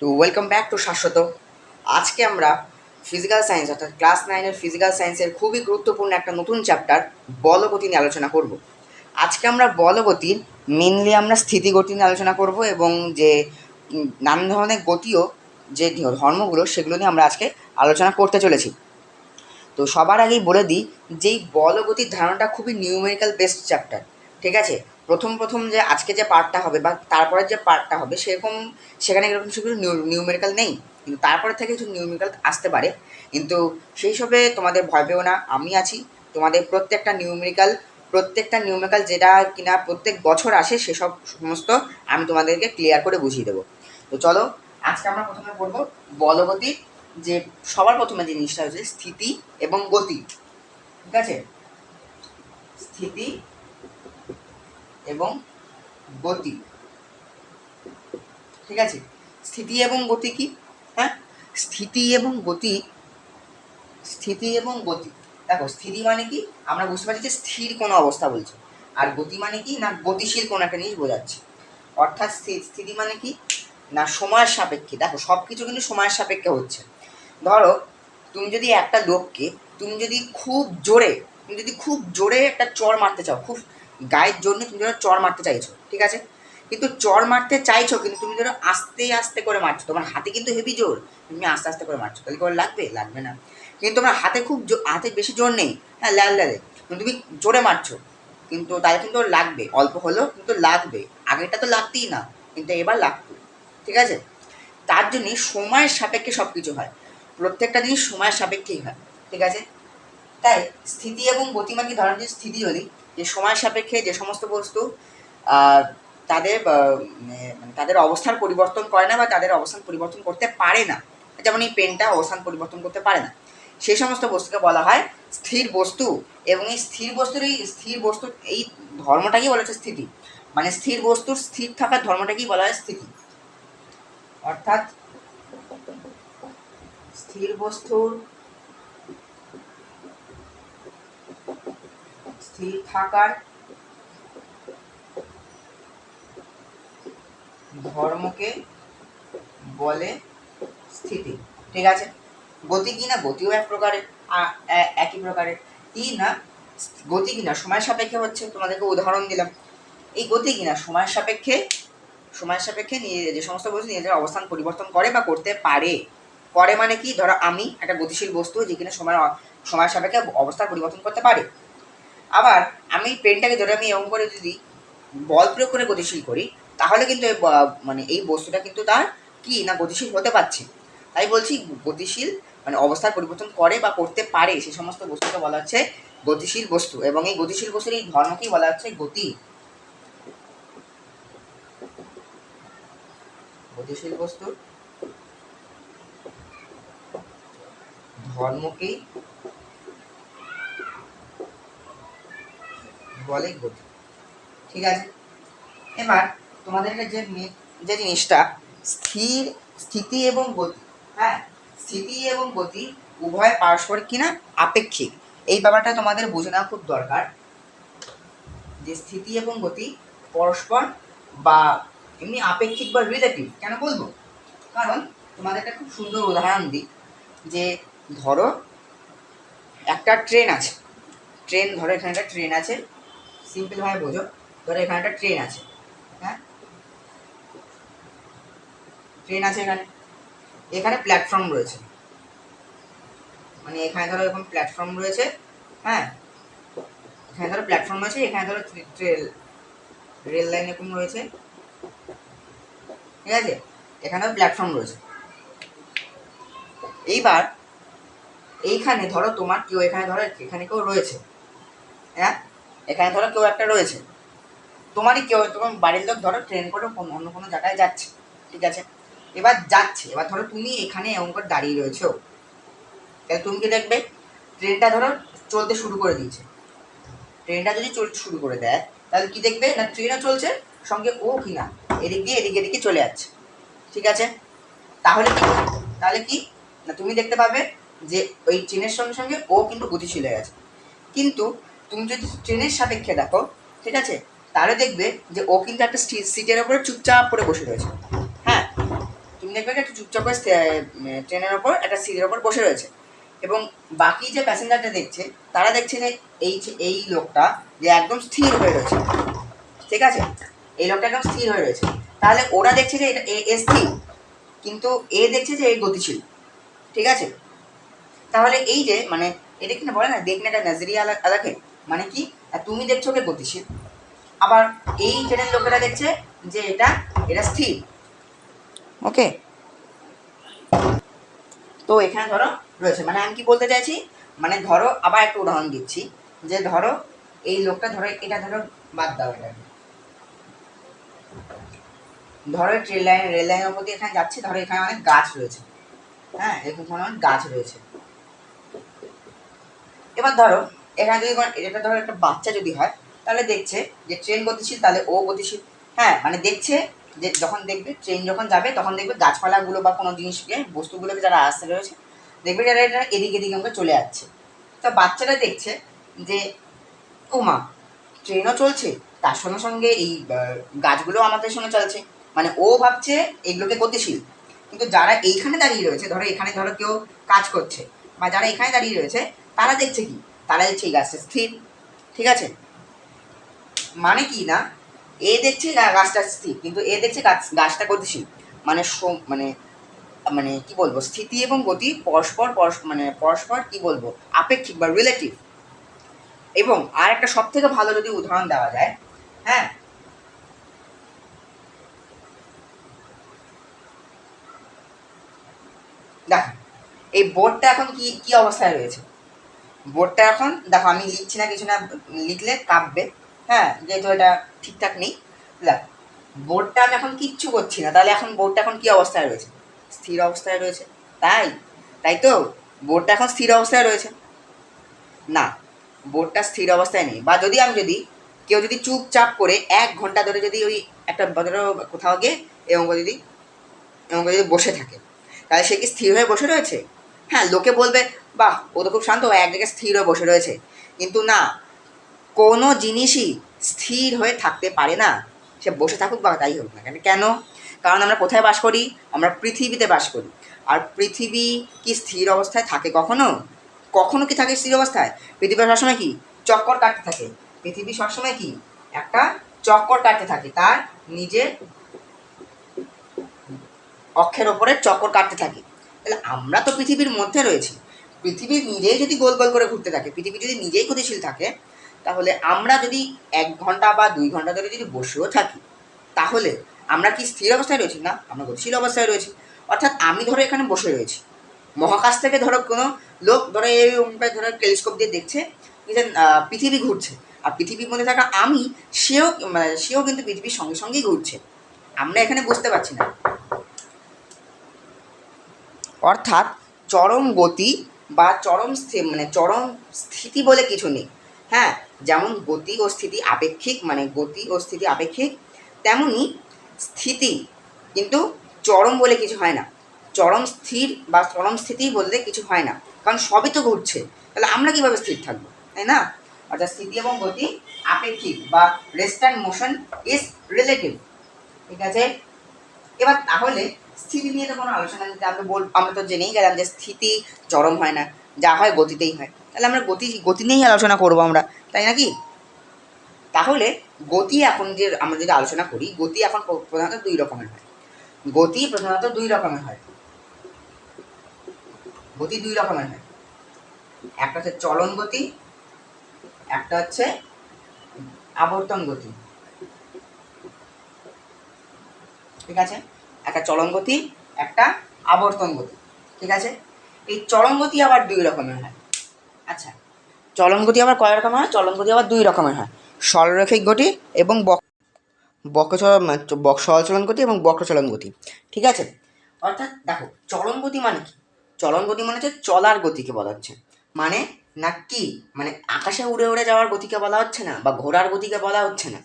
তো welcome back to শাশ্বত। আজকে আমরা ফিজিক্যাল সায়েন্স অর্থাৎ ক্লাস নাইনের ফিজিক্যাল সায়েন্সের খুবই গুরুত্বপূর্ণ একটা নতুন চ্যাপ্টার বলগতি নিয়ে আলোচনা করব। আজকে আমরা বলগতির মেনলি আমরা স্থিতিগতি নিয়ে আলোচনা করব এবং যে নানান ধরনের গতিও, যে ধর্মগুলো, সেগুলো নিয়ে আমরা আজকে আলোচনা করতে চলেছি। তো সবার আগেই বলে দিই যে এই বলগতির ধারণাটা খুবই নিউমেরিক্যাল বেসড চ্যাপ্টার ঠিক আছে? প্রথম প্রথম যে আজকে যে পার্টটা হবে বা তারপরে যে পার্টটা হবে, সেরকম সেখানে এরকম সেগুলো নিউমেরিক্যাল নেই। কিন্তু তারপরে থেকে কিছু নিউমেরিক্যাল আসতে পারে। কিন্তু সেই সবে তোমাদের ভয় পেও না, আমি আছি। তোমাদের প্রত্যেকটা নিউমেরিক্যাল প্রত্যেকটা নিউমেরিক্যাল যেটা কিনা প্রত্যেক বছর আসে, সেসব সমস্ত আমি তোমাদেরকে ক্লিয়ার করে বুঝিয়ে দেবো। তো চলো, আজকে আমরা প্রথমে পড়ব বলগতির যে সবার প্রথমে জিনিসটা হচ্ছে স্থিতি এবং গতি। ঠিক আছে? স্থিতি এবং গতি। ঠিক আছে? স্থিতি এবং গতি কি? হ্যাঁ? স্থিতি এবং গতি, স্থিতি এবং গতি। দেখো, স্থিতি মানে কি? আমরা বুঝতে পারছি যে স্থির কোনো অবস্থা বলছে। আর গতি মানে কি? না, গতিশীল কোনো একটা জিনিস বোঝাচ্ছে। অর্থাৎ স্থিতি মানে কি? না, সময়ের সাপেক্ষে। দেখো সব কিছু কিন্তু সময়ের সাপেক্ষে হচ্ছে। ধরো, তুমি যদি একটা লোককে, তুমি যদি খুব জোরে, তুমি যদি খুব জোরে একটা চর মারতে চাও, খুব গায়ের জন্য তুমি ধরো চর মারতে চাইছো, ঠিক আছে? কিন্তু চর মারতে চাইছো, কিন্তু তুমি ধরো আস্তে আস্তে করে মারছো। তোমার হাতে কিন্তু হেভি জোর তুমি আস্তে আস্তে করে মারছো। তাহলে করে লাগবে? লাগবে না। কিন্তু তোমার হাতে খুব হাতে বেশি জোর নেই। হ্যাঁ লাল, লালে। তুমি জোরে মারছো। কিন্তু তাই কিন্তু লাগবে। অল্প হলেও কিন্তু লাগবে। আগেরটা তো লাগতেই না, কিন্তু এবার লাগবে, ঠিক আছে? তার জন্যে সময়ের সাপেক্ষে সব কিছু হয়। প্রত্যেকটা জিনিস সময়ের সাপেক্ষেই হয়, ঠিক আছে? তাই স্থিতি এবং গতিমাকি ধরনের? স্থিতি হলি যে সময় সাপেক্ষে যে সমস্ত বস্তু তাদের মানে তাদের অবস্থান পরিবর্তন করে না বা তাদের অবস্থান পরিবর্তন করতে পারে না। যেমন এই পেনটা অবস্থান পরিবর্তন করতে পারে না। সেই সমস্ত বস্তুকে বলা হয় স্থির বস্তু এবং এই স্থির বস্তুর এই স্থির বস্তুর এই ধর্মটাকেই বলা হচ্ছে স্থিতি। মানে স্থির বস্তুর স্থির থাকার ধর্মটাকেই বলা হয় স্থিতি। অর্থাৎ স্থির বস্তুর স্থির থাকার ধর্মকে বলে স্থিতি। ঠিক আছে? গতি কি না গতিও এক প্রকারের একই প্রকারের। কি না, গতি কিনা? সময়ের সাপেক্ষে হচ্ছে, তোমাদেরকে উদাহরণ দিলাম। এই গতি কিনা? সময়ের সাপেক্ষে সময়ের সাপেক্ষে নিয়ে যে সমস্ত বস্তু নিজেদের অবস্থান পরিবর্তন করে বা করতে পারে। করে মানে কি? ধরো আমি একটা গতিশীল বস্তু যেখানে সময়, সময়ের সাপেক্ষে অবস্থার পরিবর্তন করতে পারে। আবার আমি পেনটাকে ধরে আমি এরকম করে যদি বল প্রয়োগ করে গতিশীল করি, তাহলে কিন্তু মানে এই বস্তুটা কিন্তু তার কি না গতিশীল হতে পারছে। তাই বলছি গতিশীল মানে অবস্থার পরিবর্তন করে বা করতে পারে, সে সমস্ত বস্তুকে বলা হচ্ছে গতিশীল বস্তু এবং এই গতিশীল বস্তুর এই ধর্মকেই বলা হচ্ছে গতি। গতিশীল বস্তুর ধর্মকেই বলে গতি। ঠিক আছে? এবার তোমাদেরকে যে যে জিনিসটা, স্থির, স্থিতি এবং গতি হ্যাঁ? স্থিতি এবং গতি উভয় পারস্পরিক কিনা আপেক্ষিক। এই ব্যাপারটা তোমাদের বুঝে নেওয়া খুব দরকার যে স্থিতি এবং গতি পরস্পর বা এমনি আপেক্ষিক বা রিলেটিভ কেন বলব? কারণ তোমাদের একটা খুব সুন্দর উদাহরণ দিই যে ধরো একটা ট্রেন আছে। ট্রেন ধরো এখানে একটা ট্রেন আছে। সিম্পলভাবে বোঝো। ধরো এখানে একটা ট্রেন আছে। হ্যাঁ? ট্রেন আছে এখানে। এখানে প্ল্যাটফর্ম রয়েছে। মানে এখানে ধরো এরকম প্ল্যাটফর্ম রয়েছে। হ্যাঁ? এখানে ধরো প্ল্যাটফর্ম রয়েছে এখানে ধরো ট্রেল রেল লাইন এরকম রয়েছে। ঠিক আছে? এখানে প্ল্যাটফর্ম রয়েছে। এইবার এইখানে ধরো তোমার কেউ, এখানে ধরো এখানে কেউ রয়েছে। হ্যাঁ? এখানে ধরো কেউ একটা রয়েছে। তোমারই কেউ, তোমার বাড়ির লোক ধরো ট্রেন করে অন্য কোনো জায়গায় যাচ্ছে, ঠিক আছে? এবার যাচ্ছে, এবার ধরো তুমি এখানে এমন করে দাঁড়িয়ে রয়েছো। তাহলে তুমি কি দেখবে? ট্রেনটা ধরো চলতে শুরু করে দিয়েছে। ট্রেনটা যদি চলতে শুরু করে দেয়, তাহলে কি দেখবে? না ট্রেনও চলছে, সঙ্গে ও কি না, এদিক দিয়ে এদিকে এদিকে চলে যাচ্ছে, ঠিক আছে? তাহলে কি? তাহলে কি? না তুমি দেখতে পাবে যে ওই ট্রেনের সঙ্গে সঙ্গে ও কিন্তু গতিশীল হয়ে গেছে। কিন্তু তুমি যদি ট্রেনের সাপেক্ষে দেখো, ঠিক আছে? তাহলে দেখবে যে ও কিন্তু একটা সিটের ওপরে চুপচাপ করে বসে রয়েছে। হ্যাঁ? তুমি দেখবে একটা চুপচাপ করে ট্রেনের ওপর একটা সিটের ওপর বসে রয়েছে। এবং বাকি যে প্যাসেঞ্জারটা দেখছে, তারা দেখছে যে এই যে- এই লোকটা যে একদম স্থির হয়ে রয়েছে। ঠিক আছে? এই লোকটা একদম স্থির হয়ে রয়েছে। তাহলে ওরা দেখছে যে এটা এ- স্থির, কিন্তু এ দেখছে যে এ গতিশীল। ঠিক আছে? তাহলে এই যে মানে এটা কিনা বলে না, দেখনে একটা নজরিয়া আলা- আলাকে মানে কি? তুমি দেখছ ওকে গতিশীল আবার এই ট্রেনের লোকেরা দেখছে যে এটা এটা স্থির। ওকে তো এখানে ধরো রয়েছে। মানে আমি কি বলতে চাইছি? মানে ধরো আবার একটা উদাহরণ দিচ্ছি। যে ধরো এই লোকটা ধরো, এটা ধরো বাদ দাও এটা। ধরো ট্রেন লাইন রেল লাইনের উপর দিয়ে এখানে যাচ্ছে, ধরো এখানে অনেক গাছ রয়েছে। হ্যাঁ? এখানে অনেক গাছ রয়েছে। এবার ধরো এখানে যদি এটা ধরো একটা বাচ্চা যদি হয়, তাহলে দেখছে যে ট্রেন গতিশীল, তাহলে ও গতিশীল। হ্যাঁ মানে দেখছে যে যখন দেখবে ট্রেন যখন যাবে, তখন দেখবে গাছপালাগুলো বা কোনো জিনিসকে বস্তুগুলোকে যারা আসতে রয়েছে, দেখবে যারা এটা এদিকে এদিকে আমাকে চলে যাচ্ছে। তো বাচ্চাটা দেখছে যে, ও মা ট্রেনও চলছে, তার সঙ্গে সঙ্গে এই গাছগুলো আমাদের সঙ্গে চলছে। মানে ও ভাবছে এগুলোকে গতিশীল। কিন্তু যারা এইখানে দাঁড়িয়ে রয়েছে, ধরো এখানে ধরো কেউ কাজ করছে, বা যারা এখানে দাঁড়িয়ে রয়েছে, তারা দেখছে কি? তারা দেখছে এই গাছটা স্থির। ঠিক আছে? মানে কি না? এ দেখছে গাছটা স্থির, কিন্তু এ দেখছে গাছ, গাছটা গতিশীল। মানে মানে মানে কি বলব, স্থিতি এবং গতি পরস্পর পরস- মানে পরস্পর, কি বলব, আপেক্ষিক বা রিলেটিভ এবং আর একটা সব থেকে ভালো যদি উদাহরণ দেওয়া যায় হ্যাঁ? দেখ, এই বোর্ডটা এখন কি কি অবস্থায় রয়েছে? বোর্ডটা এখন, দেখো আমি লিখছি না কিছু না, লিখলে কাঁপবে। হ্যাঁ যেহেতু এটা ঠিকঠাক নেই। দেখ বোর্ডটা আমি এখন কিচ্ছু করছি না। তাহলে এখন বোর্ডটা এখন কি অবস্থায় রয়েছে? স্থির অবস্থায় রয়েছে। তাই? তাই তো? বোর্ডটা এখন স্থির অবস্থায় রয়েছে। না, বোর্ডটা স্থির অবস্থায় নেই। বা যদি আমি যদি, কেউ যদি চুপচাপ করে এক ঘণ্টা ধরে যদি ওই একটা ধরো কোথাও গিয়ে এবং যদি এবং যদি বসে থাকে, তাহলে সে কি স্থির হয়ে বসে রয়েছে? হ্যাঁ লোকে বলবে, বাহ, ও তো খুব শান্ত এক জায়গায় স্থির হয়ে বসে রয়েছে। কিন্তু না, কোনো জিনিসই স্থির হয়ে থাকতে পারে না। সে বসে থাকুক বা তাই হোক না কেন? কেন? কারণ আমরা কোথায় বাস করি? আমরা পৃথিবীতে বাস করি। আর পৃথিবী কি স্থির অবস্থায় থাকে কখনো? কখনো কি থাকে স্থির অবস্থায়? পৃথিবী সবসময় কি? চক্কর কাটতে থাকে। পৃথিবী সবসময় কি? একটা চক্কর কাটতে থাকে। তার নিজের অক্ষের ওপরে চক্কর কাটতে থাকে। আমরা তো পৃথিবীর মধ্যে রয়েছি। পৃথিবী নিজেই যদি গোল গোল করে ঘুরতে থাকে পৃথিবী যদি নিজেই গতিশীল থাকে তাহলে আমরা যদি এক ঘণ্টা বা দুই ঘণ্টা ধরে যদি বসেও থাকি তাহলে আমরা কি স্থির অবস্থায় রয়েছি? না আমরা গতিশীল অবস্থায় রয়েছি। অর্থাৎ আমি ধরো এখানে বসে রয়েছি। মহাকাশ থেকে ধরো কোনো লোক ধরো এই উপায় ধরো টেলিস্কোপ দিয়ে দেখছে আহ, পৃথিবী ঘুরছে। আর পৃথিবীর মধ্যে থাকা আমি সেও মানে সেও কিন্তু পৃথিবীর সঙ্গে সঙ্গেই ঘুরছে। আমরা এখানে বুঝতে পারছি না। অর্থাৎ চরম গতি বা চরম মানে চরম স্থিতি বলে কিছু নেই। হ্যাঁ যেমন গতি ও স্থিতি আপেক্ষিক মানে গতি ও স্থিতি আপেক্ষিক, তেমনি স্থিতি কিন্তু চরম বলে কিছু হয় না। চরম স্থির বা চরম স্থিতি বলতে কিছু হয় না, কারণ সবই তো ঘুরছে তাহলে আমরা কীভাবে স্থির থাকব, তাই না? অর্থাৎ স্থিতি এবং গতি আপেক্ষিক বা rest and motion is relative ঠিক আছে? এবার তাহলে স্থিতি নিয়ে তো কোনো আলোচনা নেই। আমরা বল আমরা তো জেনেই গেলাম যে স্থিতি চরম হয় না, যা হয় গতিতেই হয়। তাহলে আমরা গতি গতি নিয়েই আলোচনা করব আমরা, তাই নাকি? তাহলে গতি এখন যে আমরা যদি আলোচনা করি, গতি এখন প্রধানত দুই রকমের হয়। গতি প্রধানত দুই রকমের হয়। গতি দুই রকমের হয়। একটা হচ্ছে চলন গতি, একটা হচ্ছে আবর্তন গতি। ঠিক আছে? একটা চলন গতি, একটা আবর্তন গতি, ঠিক আছে? এই চলন গতি আবার দুই রকমের হয়। আচ্ছা চলন গতি আবার কয় রকমের হয়? চলন গতি আবার দুই রকমের হয়। সরলরেখিক গতি এবং বক বক্রচল বক সরলচলন গতি এবং বক্রচলন গতি, ঠিক আছে? অর্থাৎ দেখো, চলন গতি মানে কি? চলন গতি মানে হচ্ছে চলার গতিকে বলা হচ্ছে। মানে না কি? মানে আকাশে উড়ে উড়ে যাওয়ার গতিকে বলা হচ্ছে না বা ঘোড়ার গতিকে বলা হচ্ছে না।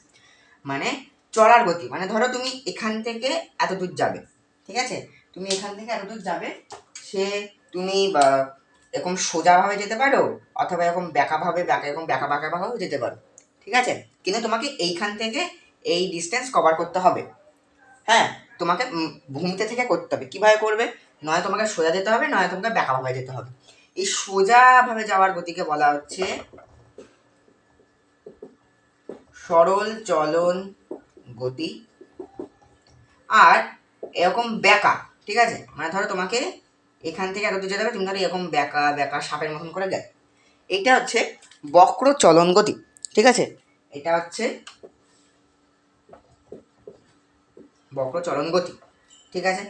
মানে চলার গতি। মানে ধরো তুমি এখান থেকে এত দূর যাবে, ঠিক আছে? তুমি এখান থেকে এত দূর যাবে, সে তুমি এরকম সোজাভাবে যেতে পারো, অথবা এরকম ব্যাকাভাবে, ব্যাকা, এরকম ব্যাকা, ব্যাকাভাবেও যেতে পারো, ঠিক আছে? কিন্তু তোমাকে এইখান থেকে এই ডিস্টেন্স কভার করতে হবে। হ্যাঁ তোমাকে ভূমিতে থেকে করতে হবে। কীভাবে করবে? নয় তোমাকে সোজা যেতে হবে, নয় তোমাকে ব্যাকাভাবে যেতে হবে। এই সোজাভাবে যাওয়ার গতিকে বলা হচ্ছে সরল চলন গতি আর এরকম ব্যাকা, ঠিক আছে? মানে ধরো তোমাকে এখান থেকে এত দূর যেতে হবে, তুমি ধরো এরকম ব্যাকা ব্যাকা সাপের মতন করে গেলে। এটা হচ্ছে বক্র চলন গতি, ঠিক আছে? এটা হচ্ছে বক্র চলন গতি, ঠিক আছে?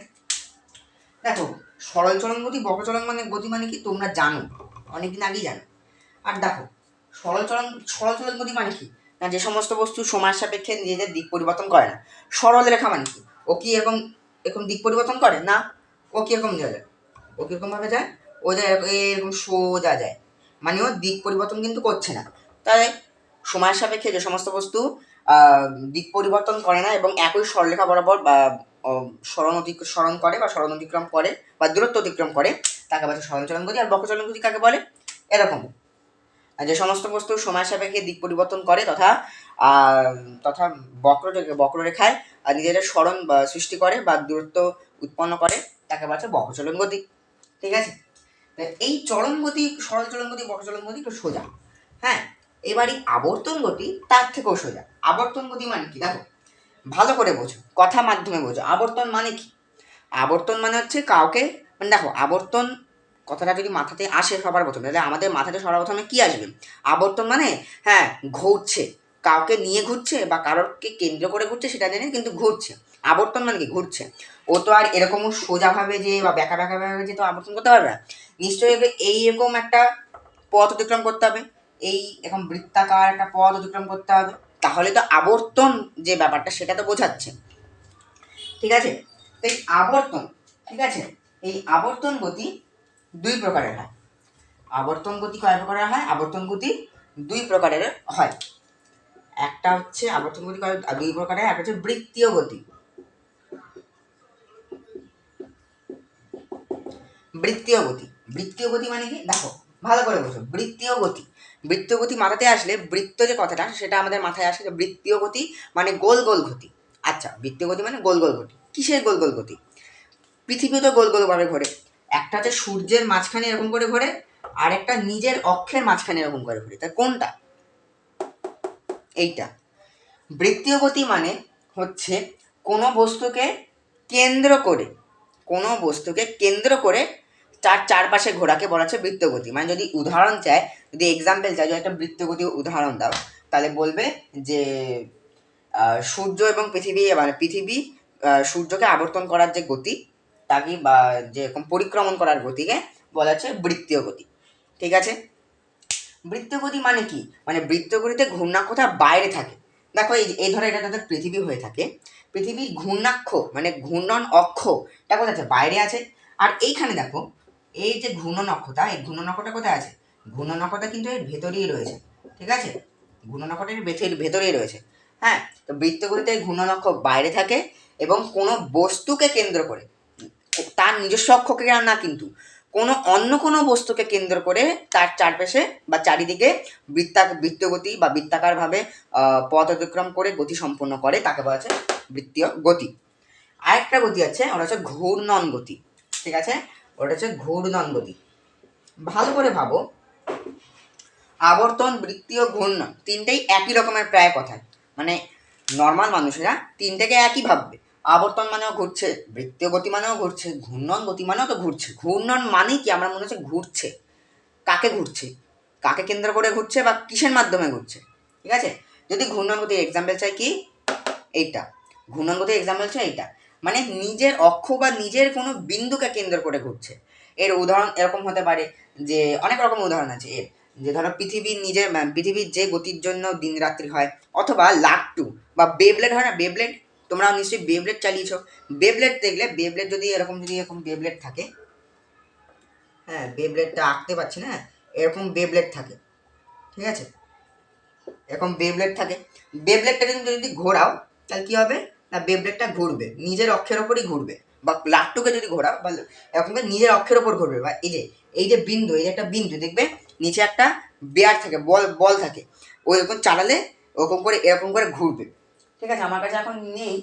দেখো, সরল চলন গতি, বক্র চলন মানে গতি মানে কি? তোমরা জানো, অনেকদিন আগেই জানো। আর দেখো, সরল চলন সরল চলন গতি মানে কি? যে সমস্ত বস্তু সময়ের সাপেক্ষে নিজেদের দিক পরিবর্তন করে না। সরল রেখা মানে কি? ও কি এরকম এরকম দিক পরিবর্তন করে? না, ও কীরকম যায়? ও কীরকমভাবে যায়? ও যায় এরকম- সোজা যায়। মানে ও দিক পরিবর্তন কিন্তু করছে না। তাই সময়ের সাপেক্ষে যে সমস্ত বস্তু দিক পরিবর্তন করে না এবং একই সরলরেখা বরাবর বা সরণ অতিক সরণ করে বা সরণ অতিক্রম করে বা দূরত্ব অতিক্রম করে, তাকে বলে সরণ চলন গতি আর বক্রচলন গতি কাকে বলে? এরকম। যে সমস্ত বস্তু সময়ের সাপেক্ষে দিক পরিবর্তন করে তথা তথা বক্র বক্ররেখায় নিজেদের স্মরণ সৃষ্টি করে বা, দূরত্ব উৎপন্ন করে, তাকে বলা হচ্ছে বক্রচলন গতি। ঠিক আছে? এই চলন গতি, সরল চলন গতি, বক্রচলন গতি একটু সোজা। হ্যাঁ? এবারই আবর্তন গতি, তার থেকেও সোজা। আবর্তন গতি মানে কি? দেখো, ভালো করে বোঝো, কথা মাধ্যমে বোঝো। আবর্তন মানে কি? আবর্তন মানে হচ্ছে কাউকে মানে দেখো, আবর্তন কথাটা যদি মাথাতে আসে সবার প্রথমে, তাহলে আমাদের মাথাতে সবার প্রথমে কি আসবে? আবর্তন মানে? হ্যাঁ ঘুরছে। কাউকে নিয়ে ঘুরছে বা কারোরকে কেন্দ্র করে ঘুরছে সেটা জানি কিন্তু ঘুরছে। আবর্তন মানে কি? ঘুরছে। ও তো আর এরকম সোজাভাবে যে বা ব্যাকা ব্যাকা ভাবে যে তো আবর্তন করতে পারবে না। নিশ্চয়ই এইরকম একটা পথ অতিক্রম করতে হবে। এই এরকম বৃত্তাকার একটা পথ অতিক্রম করতে হবে। তাহলে তো আবর্তন যে ব্যাপারটা সেটা তো বোঝাচ্ছে। ঠিক আছে? তো এই আবর্তন, ঠিক আছে? এই আবর্তন গতি দুই প্রকারের হয়। আবর্তন গতি কয় প্রকারের হয়? আবর্তন গতি দুই প্রকারের হয়। একটা হচ্ছে আবর্তন গতি কয় দুই প্রকারের একটা হচ্ছে বৃত্তীয় গতি। বৃত্তীয় গতি। বৃত্তীয় গতি মানে কি? দেখো, ভালো করে বোঝো। বৃত্তীয় গতি। বৃত্তীয় গতি মাথাতে আসলে বৃত্ত যে কথাটা, সেটা আমাদের মাথায় আসে যে বৃত্তীয় গতি মানে গোল গোল গতি। আচ্ছা বৃত্তীয় গতি মানে গোল গোল গতি। কিসের গোল গোল গতি? পৃথিবী তো গোল গোলভাবে ঘোরে। একটা হচ্ছে সূর্যের মাঝখানে এরকম করে ঘোরে, আর একটা নিজের অক্ষের মাঝখানে এরকম করে ঘোরে। তা কোনটা? এইটা। বৃত্তীয় গতি মানে হচ্ছে কোনো বস্তুকে কেন্দ্র করে, কোনো বস্তুকে কেন্দ্র করে চার চারপাশে ঘোরাকে বলা হচ্ছে বৃত্তগতি। মানে যদি উদাহরণ চায়, যদি এক্সাম্পল চায় যদি একটা বৃত্তগতি উদাহরণ দাও, তাহলে বলবে যে সূর্য এবং পৃথিবী মানে পৃথিবী সূর্যকে আবর্তন করার যে গতি তাকে বা যেরকম পরিক্রমণ করার গতিকে বলা হচ্ছে বৃত্তীয় গতি। ঠিক আছে? বৃত্তীয় গতি মানে কি? মানে বৃত্তীয় গতিতে ঘূর্ণাক্ষটা বাইরে থাকে। দেখো এই এই ধরো এটা যাদের পৃথিবী হয়ে থাকে। পৃথিবীর ঘূর্ণাক্ষ মানে ঘূর্ণন অক্ষ, এটা কোথায় আছে? বাইরে আছে। আর এইখানে দেখো, এই যে ঘূর্ণন অক্ষটা, এই ঘূর্ণন কোথায় আছে? ঘূর্ণন কিন্তু এর ভেতরেই রয়েছে। ঠিক আছে? ঘূর্ণন এর ভেতর, ভেতরেই রয়েছে। হ্যাঁ? তো বৃত্তগুলিতে এই ঘূর্ণন অক্ষ বাইরে থাকে এবং কোনো বস্তুকে কেন্দ্র করে। তার নিজস্ব অক্ষকে না কিন্তু। কোনো অন্য কোনো বস্তুকে কেন্দ্র করে তার চারপাশে বা চারিদিকে বৃত্তা বৃত্তগতি বা বৃত্তাকারভাবে পথ অতিক্রম করে গতি সম্পন্ন করে, তাকে বলা হচ্ছে বৃত্তীয় গতি। আরেকটা গতি আছে, ওটা হচ্ছে ঘূর্ণন গতি, ঠিক আছে? ওটা হচ্ছে ঘূর্ণন গতি। ভালো করে ভাবো, আবর্তন, বৃত্তীয়, ঘূর্ণন তিনটেই একই রকমের প্রায় কথা মানে নর্মাল মানুষেরা তিনটেকে একই ভাববে। আবর্তন মানেও ঘুরছে, বৃত্তীয় গতি মানেও ঘুরছে, ঘূর্ণন গতি মানেও তো ঘুরছে। ঘূর্ণন মানে কি? আমরা মনে হচ্ছে ঘুরছে। কাকে ঘুরছে? কাকে কেন্দ্র করে ঘুরছে বা কিসের মাধ্যমে ঘুরছে? ঠিক আছে? যদি ঘূর্ণন গতি এক্সাম্পল চাই কি? এইটা। ঘূর্ণন গতি এক্সাম্পল চাই এইটা। মানে নিজের অক্ষ বা নিজের কোনো বিন্দুকে কেন্দ্র করে ঘুরছে। এর উদাহরণ এরকম হতে পারে যে, অনেক রকম উদাহরণ আছে। এর যে ধরো পৃথিবীর নিজের, পৃথিবীর যে গতির জন্য দিন রাত্রি হয়, অথবা লাট্টু বা বেবলেট হয় না? বেবলেট তোমরা নিশ্চয়ই বেবলেট চালিয়েছো। বেবলেট দেখলে বেবলেট যদি এরকম যদি এরকম বেবলেট থাকে হ্যাঁ বেবলেটটা আঁকতে পারছি না এরকম বেবলেট থাকে, ঠিক আছে? এরকম বেবলেট থাকে। বেবলেটটা কিন্তু যদি ঘোরাও, তাহলে কী হবে? না বেবলেটটা ঘুরবে, নিজের অক্ষের ওপরই ঘুরবে, বা লাট্টুকে যদি ঘোরাও, বা এরকম নিজের অক্ষের ওপর ঘুরবে, বা এই যে এই যে বিন্দু, এই যে একটা বিন্দু, দেখবে নিচে একটা বেয়ার থাকে, বল বল থাকে ওই এরকম চালালে, ওরকম করে, এরকম করে ঘুরবে। ঠিক আছে, আমার কাছে এখন নেই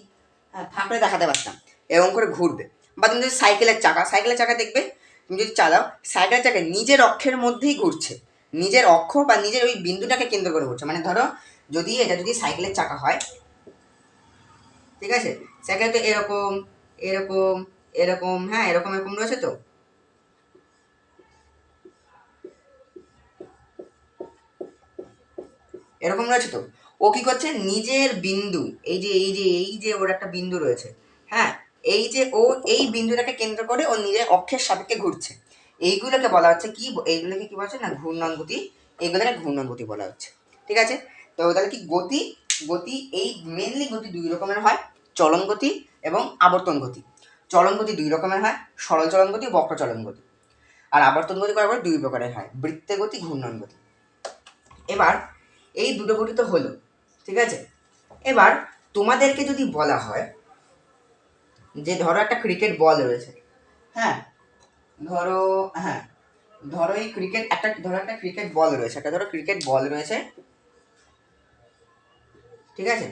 থাকলে দেখাতে পারতাম। এরকম করে ঘুরবে। বা তুমি যদি সাইকেলের চাকা সাইকেলের চাকা দেখবে, তুমি যদি চালাও, সাইকেলের চাকা নিজের অক্ষের মধ্যেই ঘুরছে। নিজের অক্ষ বা নিজের ওই বিন্দুটাকে কেন্দ্র করে ঘুরছে। মানে ধরো, যদি এটা যদি সাইকেলের চাকা হয়, ঠিক আছে? সাইকেল তো এরকম এরকম এরকম হ্যাঁ এরকম এরকম রয়েছে তো? এরকম রয়েছে তো? ও কি করছে? নিজের বিন্দু। এই যে এই যে এই যে ওর একটা বিন্দু রয়েছে হ্যাঁ? এই যে ও এই বিন্দুটাকে কেন্দ্র করে ও নিজের অক্ষের সাপেক্ষে ঘুরছে। এইগুলোকে বলা হচ্ছে কি? এইগুলোকে কি বলা হচ্ছে? না ঘূর্ণন গতি এইগুলোকে ঘূর্ণন গতি বলা হচ্ছে। ঠিক আছে? তো তাহলে কি গতি? গতি এই মেনলি গতি দুই রকমের হয়। চলন গতি এবং আবর্তন গতি। চলন গতি দুই রকমের হয়। সরল চলন গতি, বক্র চলন গতি। আর আবর্তন গতি করার পর দুই প্রকারের হয়। বৃত্তে গতি, ঘূর্ণন গতি। এবার এই দুটো গতি তো হলো। ঠিক আছে? এবার তোমাদেরকে যদি বলা হয় যে ধরো একটা ক্রিকেট বল রয়েছে হ্যাঁ? ধরো হ্যাঁ ধরো এই ক্রিকেট একটা, ধরো একটা ক্রিকেট বল রয়েছে, একটা ধরো ক্রিকেট বল রয়েছে, ঠিক আছে?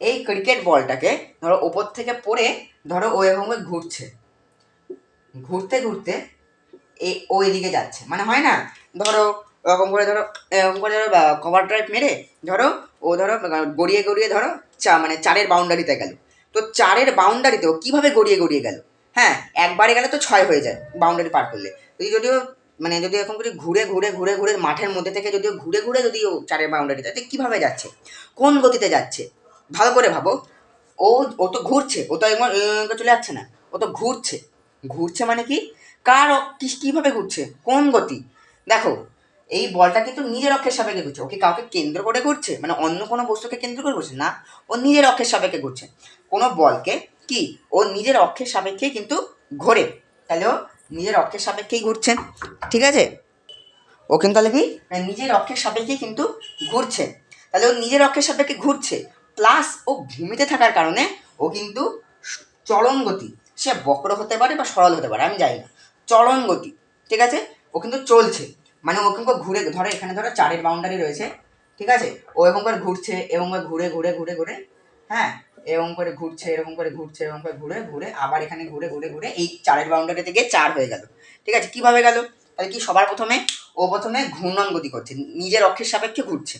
এই ক্রিকেট বলটাকে ধরো ওপর থেকে পড়ে ধরো ও এরকম করে ঘুরছে। ঘুরতে ঘুরতে এ ওই দিকে যাচ্ছে। মানে হয় না? ধরো এরকম করে ধরো, এরকম করে ধরো কভার ড্রাইভ মেরে ধরো, ও ধরো গড়িয়ে গড়িয়ে ধরো, চা মানে চারের বাউন্ডারিতে গেল। তো চারের বাউন্ডারিতেও কীভাবে গড়িয়ে গড়িয়ে গেল? হ্যাঁ একবারে গেলে তো ছয় হয়ে যায় বাউন্ডারি পার করলে। যদি, যদিও মানে যদি এরকম করে ঘুরে ঘুরে ঘুরে ঘুরে মাঠের মধ্যে থেকে যদিও ঘুরে ঘুরে যদি ও চারের বাউন্ডারিতে তাতে কীভাবে যাচ্ছে? কোন গতিতে যাচ্ছে? ভালো করে ভাবো। ও ও তো ঘুরছে, ও তো একবার চলে যাচ্ছে না। ও তো ঘুরছে। ঘুরছে মানে কি? কার কীভাবে ঘুরছে? কোন গতি? দেখো এই বলটা কিন্তু নিজের অক্ষের সাপেক্ষে ঘুরছে। ওকে কাউকে কেন্দ্র করে ঘুরছে মানে অন্য কোনো বস্তুকে কেন্দ্র করে ঘুরছে না, ও নিজের অক্ষের সাপেক্ষে ঘুরছে। কোনো বলকে কি, ও নিজের অক্ষের সাপেক্ষে কিন্তু ঘোরে। তাহলে ও নিজের অক্ষের সাপেক্ষেই ঘুরছে, ঠিক আছে? ও কিন্তু তাহলে কি নিজের অক্ষের সাপেক্ষে কিন্তু ঘুরছে। তাহলে ও নিজের অক্ষের সাপেক্ষে ঘুরছে প্লাস ও ভূমিতে থাকার কারণে ও কিন্তু চলন গতি, সে বক্র হতে পারে বা সরল হতে পারে, আমি জানি না। চলন গতি, ঠিক আছে? ও কিন্তু চলছে। মানে ও কিন্তু ঘুরে, ধরো এখানে ধরো চারের বাউন্ডারি রয়েছে, ঠিক আছে? ও এরকম করে ঘুরছে, এরকম করে ঘুরে ঘুরে ঘুরে ঘুরে হ্যাঁ? এরকম করে ঘুরছে, এরকম করে ঘুরছে, এরকম করে ঘুরে ঘুরে, আবার এখানে ঘুরে ঘুরে ঘুরে এই চারের বাউন্ডারি থেকে চার হয়ে গেল, ঠিক আছে? কীভাবে গেল? তাহলে কি সবার প্রথমে, ও প্রথমে ঘূর্ণন গতি করছে, নিজের অক্ষের সাপেক্ষে ঘুরছে,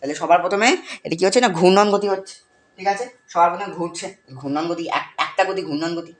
তাহলে সবার প্রথমে এটা কি হচ্ছে না? ঘূর্ণন গতি হচ্ছে, ঠিক আছে? সবার প্রথমে ঘুরছে, ঘূর্ণন গতি, এক- একটা গতি, ঘূর্ণন গতি,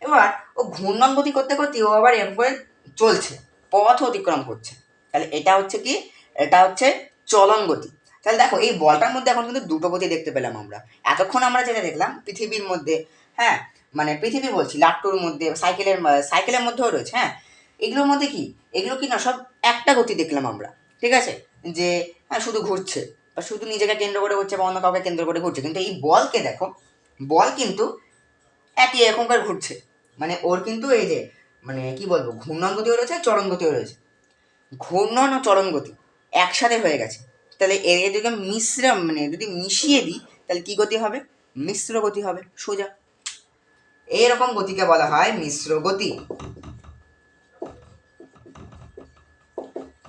এবার ও ঘূর্ণন গতি করতে করতে ও আবার এরকম করে চলছে, পথ অতিক্রম করছে তাহলে এটা হচ্ছে কি? এটা হচ্ছে চলন গতি। তাহলে দেখো, এই বলটার মধ্যে এখন কিন্তু দুটো গতি দেখতে পেলাম আমরা। এতক্ষণ আমরা যেটা দেখলাম, পৃথিবীর মধ্যে হ্যাঁ মানে পৃথিবী বলছি, লাট্টুর মধ্যে, সাইকেলের সাইকেলের মধ্যেও রয়েছে হ্যাঁ? এগুলোর মধ্যে কি? এগুলো কি না, সব একটা গতি দেখলাম আমরা, ঠিক আছে? যে হ্যাঁ শুধু ঘুরছে, বা শুধু নিজেকে কেন্দ্র করে ঘুরছে বা অন্য কাউকে কেন্দ্র করে ঘুরছে। কিন্তু এই বলকে দেখো, বল কিন্তু একই এরকম করে ঘুরছে। মানে ওর কিন্তু এই যে মানে কি বলব, ঘূর্ণন গতিও রয়েছে, চলন গতিও রয়েছে। ঘূর্ণন ও চলন গতি একসাথে হয়ে গেছে। তাহলে এর যদি মিশ্র মানে যদি মিশিয়ে দিই, তাহলে কি গতি হবে? মিশ্র গতি হবে, সোজা। এইরকম গতিকে বলা হয় মিশ্র গতি।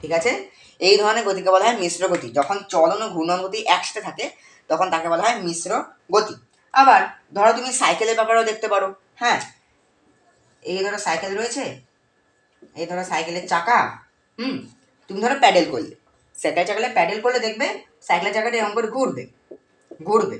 ঠিক আছে? এই ধরনের গতিকে বলা হয় মিশ্র গতি। যখন চলন ও ঘূর্ণন গতি একসাথে থাকে, তখন তাকে বলা হয় মিশ্র গতি। আবার, ধরো তুমি সাইকেলের ব্যাপারেও দেখতে পারো হ্যাঁ? এই ধরো সাইকেল রয়েছে, এই ধরো সাইকেলের চাকা হুম, তুমি ধরো প্যাডেল করলে। সাইকেল চাকালে প্যাডেল করলে দেখবে সাইকেলের চাকাটা এরকম করে ঘুরবে ঘুরবে।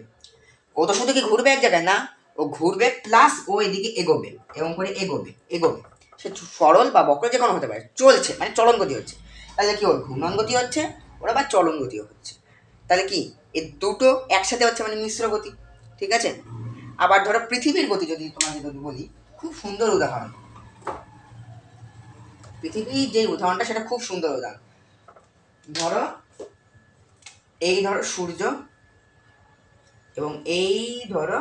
ও তো শুধু কি ঘুরবে এক জায়গায়? না, ও ঘুরবে প্লাস ও এদিকে এগোবে, এরকম করে এগোবে এগোবে। সে সরল বা বক্র যে কোনো হতে পারে, চলছে মানে চলন গতি হচ্ছে। তাহলে কি ওর ঘূর্ণন গতি হচ্ছে, ওর আবার চলন গতিও হচ্ছে। তাহলে কি এই দুটো একসাথে হচ্ছে মানে মিশ্র গতি, ঠিক আছে? আবার ধরো পৃথিবীর গতি যদি তোমাকে যদি বলি, খুব সুন্দর উদাহরণ। পৃথিবীর যে উদাহরণটা, সেটা খুব সুন্দর উদাহরণ। ধরো, এই ধরো সূর্য এবং এই ধরো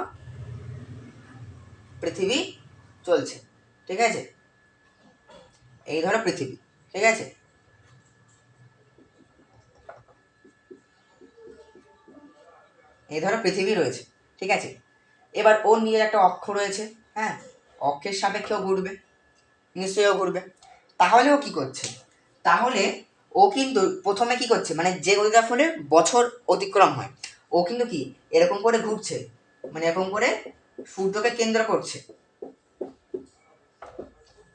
পৃথিবী চলছে, ঠিক আছে? এই ধরো পৃথিবী, ঠিক আছে? এই ধরো পৃথিবী রয়েছে, ঠিক আছে? এবার ওর নিজের একটা অক্ষ রয়েছে হ্যাঁ? অক্ষের সাপেক্ষেও ঘুরবে, নিশ্চয়ই ও ঘুরবে। তাহলে ও কি করছে? তাহলে ও কিন্তু প্রথমে কি করছে? মানে যে গতিটার ফলে বছর অতিক্রম হয়, ও কিন্তু কি এরকম করে ঘুরছে মানে এরকম করে সূর্যকে কেন্দ্র করছে।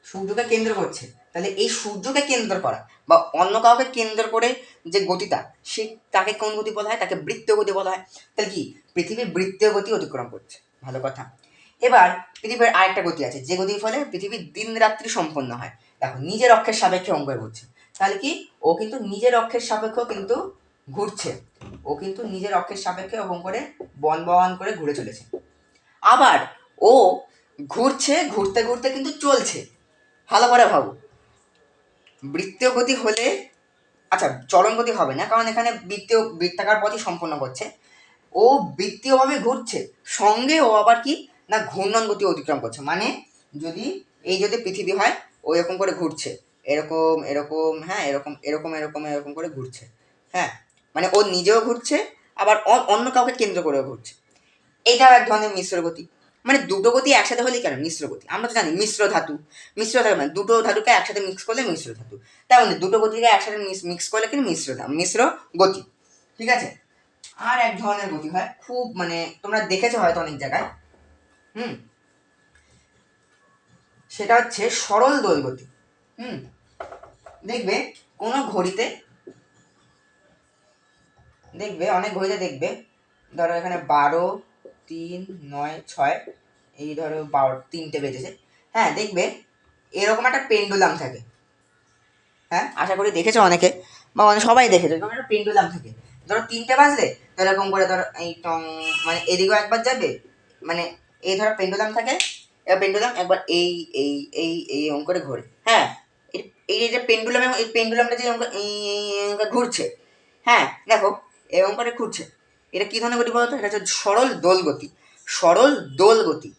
সূর্যকে কেন্দ্র করছে। তাহলে এই সূর্যকে কেন্দ্র করা বা অন্য কাউকে কেন্দ্র করে যে গতিটা, সে তাকে কোন গতি বলা হয়? তাকে বৃত্তীয় গতি বলা হয়। তাহলে কি? পৃথিবী বৃত্তীয় গতি অতিক্রম করছে। ভালো কথা। এবার পৃথিবীর আরেকটা গতি আছে, যে গতির ফলে পৃথিবীর দিন রাত্রি সম্পন্ন হয়। দেখো, নিজের অক্ষের সাপেক্ষে অঙ্ক ঘুরছে। তাহলে কি? ও কিন্তু নিজের অক্ষের সাপেক্ষেও কিন্তু ঘুরছে। ও কিন্তু নিজের অক্ষের সাপেক্ষে ওরকম করে বন বহন করে ঘুরে চলেছে। আবার ও ঘুরছে, ঘুরতে ঘুরতে কিন্তু চলছে। ভালো করে ভাবো। বৃত্তীয় গতি হলে আচ্ছা চরম গতি হবে না, কারণ এখানে বৃত্তীয় বৃত্তাকার পথই সম্পন্ন করছে। ও বৃত্তীয়ভাবে ঘুরছে, সঙ্গে ও আবার কি? না, ঘূর্ণন গতি অতিক্রম করছে। মানে যদি, এই যদি পৃথিবী হয় ও এরকম করে ঘুরছে। এরকম এরকম হ্যাঁ এরকম এরকম এরকম এরকম করে ঘুরছে। হ্যাঁ মানে ও নিজেও ঘুরছে, আবার অন্য কাউকে কেন্দ্র করেও ঘুরছে। এটাও এক ধরনের মিশ্র গতি। মানে দুটো গতি একসাথে হলেই কেন? মিশ্র গতি। আমরা তো জানি মিশ্র ধাতু। মিশ্র ধাতু মানে দুটো ধাতুকে একসাথে মিক্স করলে মিশ্র ধাতু। তেমনি দুটো গতিকে একসাথে মিক্স করলে কিন্তু মিশ্র ধাতু, মিশ্র গতি। ঠিক আছে? আর এক ধরনের গতি হয়। খুব মানে তোমরা দেখেছ হয়তো অনেক জায়গায়। হুম? সেটা হচ্ছে সরল দোল গতি হুম? দেখবে কোনো ঘড়িতে, দেখবে, অনেক ঘড়িতে দেখবে, ধরো এখানে বারো, তিন, নয়, ছয়, এই ধরো বারো, তিনটে বেজেছে। হ্যাঁ দেখবে এরকম একটা পেন্ডুলাম থাকে। হ্যাঁ আশা করি দেখেছ অনেকে, বা অনেক সবাই দেখেছে, এরকম একটা পেন্ডুলাম থাকে। ধরো তিনটে বাজলে, এরকম করে ধরো এই টং মানে এদিকেও একবার যাবে মানে এই ধরো পেন্ডুলাম থাকে পেন্ডুলাম একবার এই এই এই এই অঙ্ক করে ঘোরে। হ্যাঁ? এই- যে পেন্ডুলামে এই পেন্ডুলামটা যে অঙ্ক ঘুরছে হ্যাঁ? দেখো, এই অঙ্কটা ঘুরছে। এটা কী ধরনের গতি বলতো এটা হচ্ছে সরল দোল গতি। সরল দোল গতি।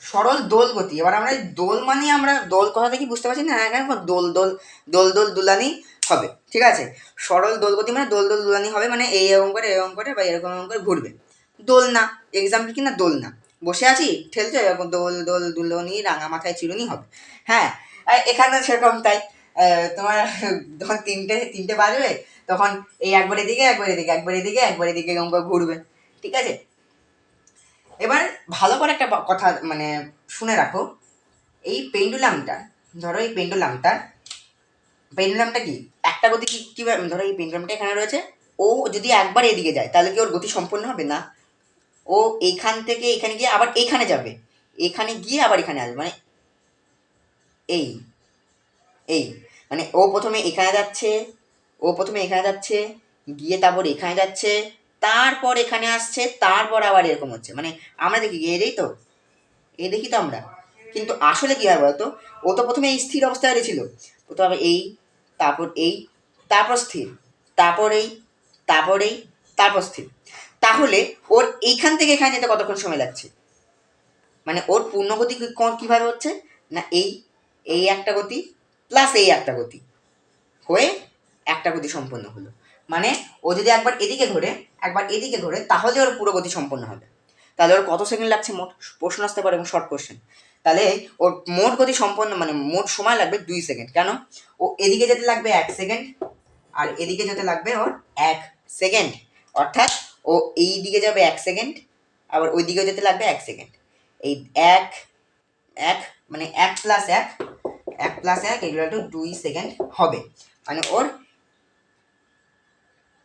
সরল দোল গতি। এবার আমরা দোল মানে আমরা দোল কথা থেকে বুঝতে পারছি না? এখানে কোনো দোল দোল দোল দোল, দুলানি হবে, ঠিক আছে? সরল দোল গতি মানে দোল দোল দুলানি হবে মানে এই এরকম করে এরকম করে বা এরকম এরকম করে ঘুরবে। দোলনা এক্সাম্পল কি না? দোলনা। বসে আছি? ঠেলছে? এরকম দোল দোল দুলনি, রাঙা মাথায় চিরুনি হবে। হ্যাঁ এখানে সেরকম তাই। তোমার যখন তিনটে তিনটে বাজবে, তখন এই একবার এদিকে একবার এদিকে একবার এদিকে একবার এদিকে এরকম করে ঘুরবে, ঠিক আছে? এবার ভালো করে একটা কথা মানে শুনে রাখো। এই পেন্ডুলামটা, ধরো এই পেন্ডুলামটা পেন্ডুলামটা কি? একটা গতি কি ধরো এই পেন্ডুলামটা এখানে রয়েছে, ও যদি একবার এদিকে যায়, তাহলে কি ওর গতি সম্পন্ন হবে? না। ও এইখান থেকে এখানে গিয়ে আবার এইখানে যাবে। এখানে গিয়ে আবার এখানে আসবে। মানে এই এই মানে ও প্রথমে এখানে যাচ্ছে, ও প্রথমে এখানে যাচ্ছে, গিয়ে তারপর এখানে যাচ্ছে, তারপর এখানে আসছে, তারপর আবার এরকম হচ্ছে। মানে আমরা দেখি এ দেখি তো? এ দেখি তো আমরা। কিন্তু আসলে কী হয় বলতো? ও তো প্রথমে এই স্থির অবস্থায় ছিল প্রথমে এই তারপর এই, তারপর স্থির, তারপর এই তারপর এই, তারপর স্থির। তাহলে ওর এইখান থেকে এখানে যেতে কতক্ষণ সময় লাগছে? মানে ওর পূর্ণগতি কি- কোন- কীভাবে হচ্ছে? না এই এই একটা গতি প্লাস এই একটা গতি হয়ে একটা গতি সম্পন্ন হলো। মানে ও যদি একবার এদিকে ঘোরে, একবার এদিকে ঘোরে, তাহলে ওর পুরো গতি সম্পন্ন হবে। তাহলে ওর কত সেকেন্ড লাগছে মোট? প্রশ্ন আসতে পারে এবং শর্ট কোশ্চেন তাহলে ওর মোট গতি সম্পন্ন মানে মোট সময় লাগবে দুই সেকেন্ড কেন? ও এদিকে যেতে লাগবে এক সেকেন্ড আর এদিকে যেতে লাগবে ওর এক সেকেন্ড অর্থাৎ ও এই দিকে যাবে এক সেকেন্ড আবার ওই দিকে যেতে লাগবে এক সেকেন্ড এই এক এক মানে এক প্লাস এক এক প্লাস এক এগুলো একটু দুই সেকেন্ড হবে। মানে ওর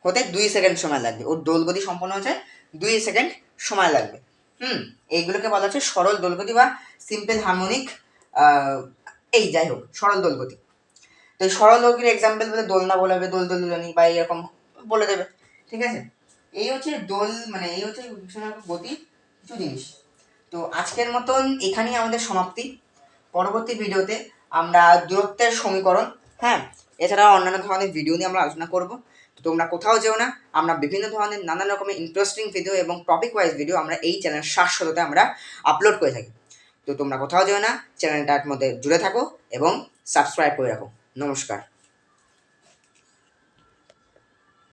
হতে দুই সেকেন্ড সময় লাগবে। ওর দোলগতি সম্পন্ন হচ্ছে দুই সেকেন্ড সময় লাগবে। হুম, এইগুলোকে বলা হচ্ছে সরল দোলগতি বা সিম্পল হারমোনিক এই যাই হোক, সরল দোলগতি। তো এই সরল দোলগতির এক্সাম্পল বলে দোলনা বলে হবে দোল দোল দুলানি বা এরকম বলে দেবে, ঠিক আছে? এই হচ্ছে দোল মানে এই হচ্ছে গতি কিছু জিনিস। তো আজকের মতন এখানেই আমাদের সমাপ্তি। পরবর্তী ভিডিওতে আমরা দূরত্বের সমীকরণ হ্যাঁ এছাড়াও অন্যান্য ধরনের ভিডিও নিয়ে আমরা আলোচনা করব। তো তোমরা কোথাও যেও না, আমরা বিভিন্ন ধরনের নানান রকমের ইন্টারেস্টিং ভিডিও এবং টপিক ওয়াইজ ভিডিও আমরা এই চ্যানেল শাশ্বততে আমরা আপলোড করে থাকি। তো তোমরা কোথাও যেও না চ্যানেলটার মধ্যে জুড়ে থাকো এবং সাবস্ক্রাইব করে রাখো। নমস্কার।